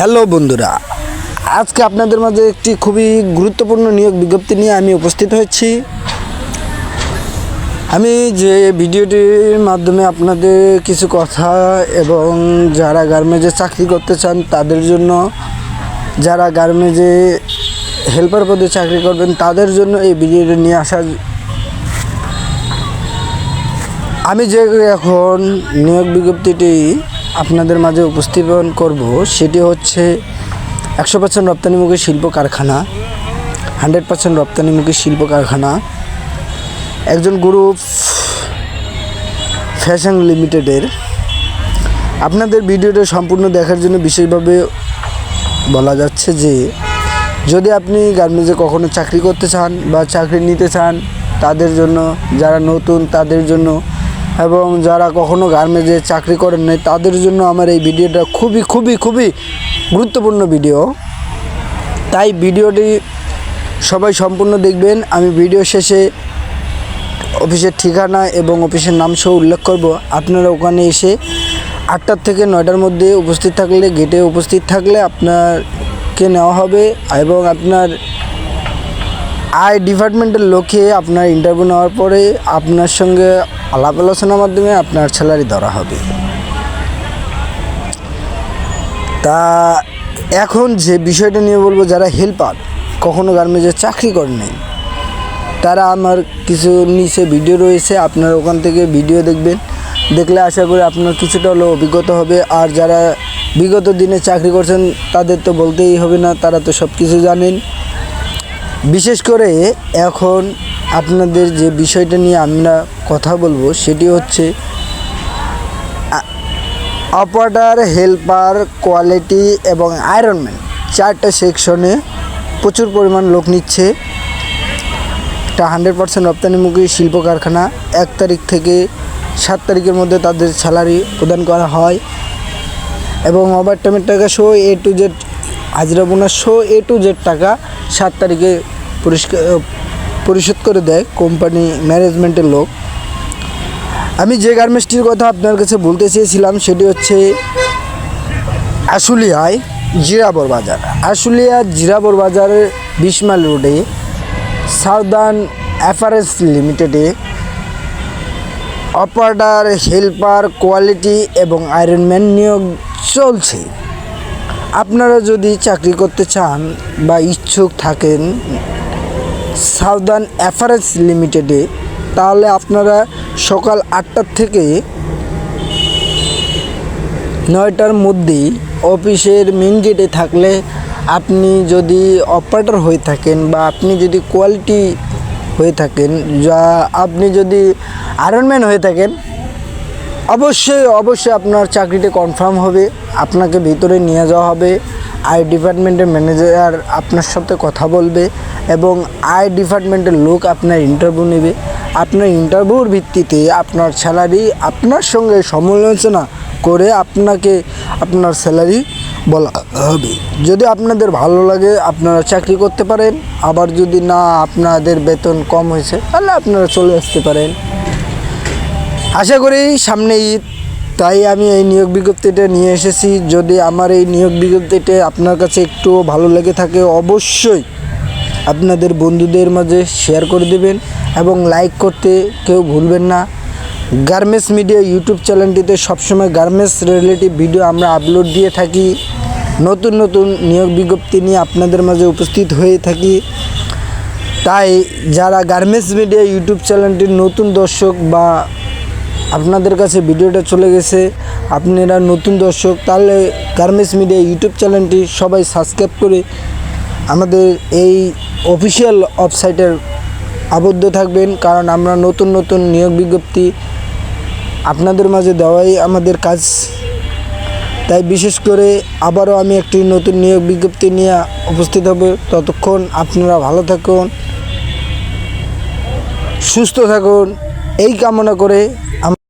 Hello বন্ধুরা, আজকে আপনাদের মাঝে একটি খুবই গুরুত্বপূর্ণ নিয়োগ বিজ্ঞপ্তি নিয়ে আমি উপস্থিত হয়েছি। আমি যে ভিডিওটির মাধ্যমে আপনাদের কিছু কথা এবং যারা গার্মেন্টে চাকরি করতে চান, তাদের জন্য, যারা গার্মেন্টে হেল্পার পদে চাকরি করবেন, তাদের জন্য এই ভিডিওটি নিয়ে আসা আমি যে এখন নিয়োগ বিজ্ঞপ্তিটি আপনাদের মাঝে উপস্থাপন করব সেটি হচ্ছে একশো পার্সেন্ট রপ্তানিমুখী শিল্প কারখানা, হান্ড্রেড পার্সেন্ট রপ্তানিমুখী শিল্প কারখানা। একজন গ্রুপ ফ্যাশন লিমিটেডের। আপনাদের ভিডিওটা সম্পূর্ণ দেখার জন্য বিশেষভাবে বলা যাচ্ছে যে, যদি আপনি গার্মেন্টসে কখনো চাকরি করতে চান বা চাকরি নিতে চান, তাদের জন্য, যারা নতুন, তাদের জন্য এবং যারা কখনো গার্মেন্টসে চাকরি করেন নাই, তাদের জন্য আমার এই ভিডিওটা খুবই খুবই খুবই গুরুত্বপূর্ণ ভিডিও। তাই ভিডিওটি সবাই সম্পূর্ণ দেখবেন। আমি ভিডিও শেষে অফিসের ঠিকানা এবং অফিসের নাম সহ উল্লেখ করব। আপনারা ওখানে এসে আটটার থেকে নয়টার মধ্যে উপস্থিত থাকলে গেটে উপস্থিত থাকলে আপনারকে নেওয়া হবে এবং আপনার আয় ডিপার্টমেন্টের লোকে আপনার ইন্টারভিউ নেওয়ার পরে আপনার সঙ্গে আলাপ আলোচনার মাধ্যমে আপনার স্যালারি ধরা হবে। তা এখন যে বিষয়টা নিয়ে বলব, যারা হেল্পার কখনো গার্মেন্টসে চাকরি করেন তারা আমার কিছু নিচে ভিডিও রয়েছে, আপনার ওখান থেকে ভিডিও দেখবেন। দেখলে আশা করি আপনার কিছুটা হলেও অভিজ্ঞতা হবে। আর যারা বিগত দিনে চাকরি করছেন, তাদের তো বলতেই হবে না, তারা তো সব কিছু জানেন। বিশেষ করে এখন আপনাদের যে বিষয়টা নিয়ে আমরা কথা বলব, সেটি হচ্ছে অপারেটার হেল্পার কোয়ালিটি এবং আয়রনম্যান চারটা সেকশনে প্রচুর পরিমাণ লোক নিচ্ছে। একটা হান্ড্রেড পার্সেন্ট রপ্তানিমুখী শিল্প কারখানা এক তারিখ থেকে সাত তারিখের মধ্যে তাদের স্যালারি প্রদান করা হয়। এবং ওভার টাইমের টাকা শো এ টু জেড হাজিরা bonus show A to Z টাকা সাত তারিখে পরিষ্কার পরিশোধ করে দেয় কোম্পানি ম্যানেজমেন্টের লোক। আমি যে গার্মেন্টসটির কথা আপনার কাছে বলতে চেয়েছিলাম সেটি হচ্ছে আশুলিয়ায় জিরাবর বাজার। আশুলিয়া জিরাবর বাজারের বিশ মাইল রোডে সাউদার্ন অ্যাফারেন্স লিমিটেডে অপারেটার, হেল্পার, কোয়ালিটি এবং আয়রনম্যান নিয়োগ চলছে। আপনারা যদি চাকরি করতে চান বা ইচ্ছুক থাকেন সাউদার্ন অ্যাফারেন্স লিমিটেডে, তাহলে আপনারা সকাল আটটার থেকে নয়টার মধ্যেই অফিসের মেন গেটে থাকলে আপনি যদি অপারেটর হয়ে থাকেন বা আপনি যদি কোয়ালিটি হয়ে থাকেন, যা আপনি যদি আয়রনম্যান হয়ে থাকেন অবশ্যই অবশ্যই আপনার চাকরিটা কনফার্ম হবে, আপনাকে ভিতরে নিয়ে যাওয়া হবে, আই ডিপার্টমেন্টের ম্যানেজার আপনার সাথে কথা বলবে এবং আই ডিপার্টমেন্টের লোক আপনার ইন্টারভিউ নেবে। আপনার ইন্টারভিউর ভিত্তিতে আপনার স্যালারি আপনার সঙ্গে সমালোচনা করে আপনাকে আপনার স্যালারি বলা হবে। যদি আপনাদের ভালো লাগে, আপনারা চাকরি করতে পারেন, আবার যদি না আপনাদের বেতন কম হয়েছে, তাহলে আপনারা চলে আসতে পারেন। আশা করি সামনে ঈদ তাই আমি এই নিয়োগ বিজ্ঞপ্তিটা নিয়ে এসেছি। যদি আমার এই নিয়োগ বিজ্ঞপ্তিটা আপনার কাছে একটু ভালো লেগে থাকে, অবশ্যই আপনাদের বন্ধুদের মাঝে শেয়ার করে দেবেন এবং লাইক করতে কেউ ভুলবেন না। গার্মেন্টস মিডিয়া ইউটিউব চ্যানেলটিতে সবসময় গার্মেন্টস রিলেটিভ ভিডিও আমরা আপলোড দিয়ে থাকি। নতুন নতুন নিয়োগ বিজ্ঞপ্তি নিয়ে আপনাদের মাঝে উপস্থিত হয়ে থাকি। তাই যারা গার্মেন্টস মিডিয়া ইউটিউব চ্যানেলটির নতুন দর্শক বা আপনাদের কাছে ভিডিওটা চলে গেছে, আপনারা নতুন দর্শক, তাহলে গার্মেন্টস মিডিয়া ইউটিউব চ্যানেলটি সবাই সাবস্ক্রাইব করে আমাদের এই অফিসিয়াল ওয়েবসাইটের আবদ্ধ থাকবেন, কারণ আমরা নতুন নতুন নিয়োগ বিজ্ঞপ্তি আপনাদের মাঝে দেওয়াই আমাদের কাজ। তাই বিশেষ করে আবারও আমি একটি নতুন নিয়োগ বিজ্ঞপ্তি নিয়ে উপস্থিত হব। ততক্ষণ আপনারা ভালো থাকুন, সুস্থ থাকুন, এই কামনা করে